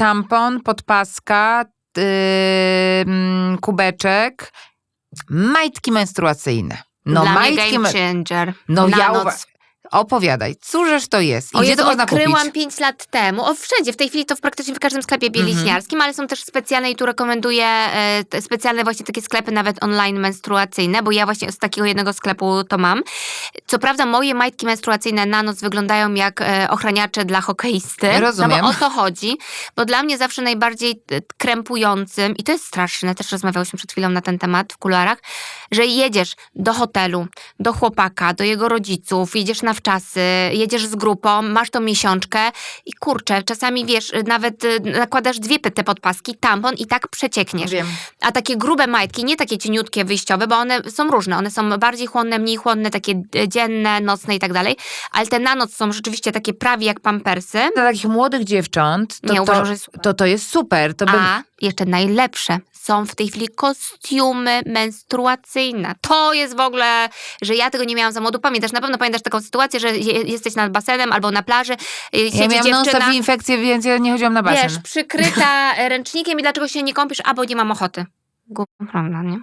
tampon, podpaska, yy, mm, kubeczek, majtki menstruacyjne. No Dla majtki... game me- changer. No Na ja noc. Opowiadaj, cóżeż to jest? I O gdzie Jezu, to można kupić? odkryłam 5 lat temu. O, wszędzie. W tej chwili to w praktycznie w każdym sklepie bieliźniarskim, ale są też specjalne i tu rekomenduję e, specjalne właśnie takie sklepy nawet online menstruacyjne, bo ja właśnie z takiego jednego sklepu to mam. Co prawda moje majtki menstruacyjne na noc wyglądają jak e, ochraniacze dla hokeisty. Rozumiem. No bo o to chodzi, bo dla mnie zawsze najbardziej e, krępującym, i to jest straszne, też rozmawiałyśmy przed chwilą na ten temat w kularach, że jedziesz do hotelu, do chłopaka, do jego rodziców, jedziesz na wczasy, jedziesz z grupą, masz tą miesiączkę i kurczę, czasami wiesz, nawet y, nakładasz dwie te podpaski, tampon i tak przeciekniesz. Wiem. A takie grube majtki, nie takie cieniutkie, wyjściowe, bo one są różne. One są bardziej chłonne, mniej chłonne, takie e, dzienne, nocne i tak dalej. Ale te na noc są rzeczywiście takie prawie jak pampersy. Dla takich młodych dziewcząt to, Nie, to, uważam, to, to jest super. To bym... A jeszcze najlepsze są w tej chwili kostiumy menstruacyjne. To jest w ogóle, że ja tego nie miałam za młodu. Pamiętasz, na pewno pamiętasz taką sytuację, że je, jesteś nad basenem albo na plaży, y, siedzi Ja miałam dziewczyna, infekcję, więc ja nie chodziłam na basen. wiesz, przykryta ręcznikiem i dlaczego się nie kąpisz? A, bo nie mam ochoty. Głupia prawda, nie?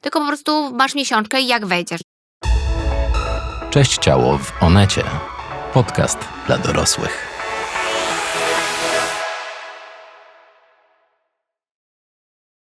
Tylko po prostu masz miesiączkę i jak wejdziesz. Cześć ciało w Onecie. Podcast dla dorosłych.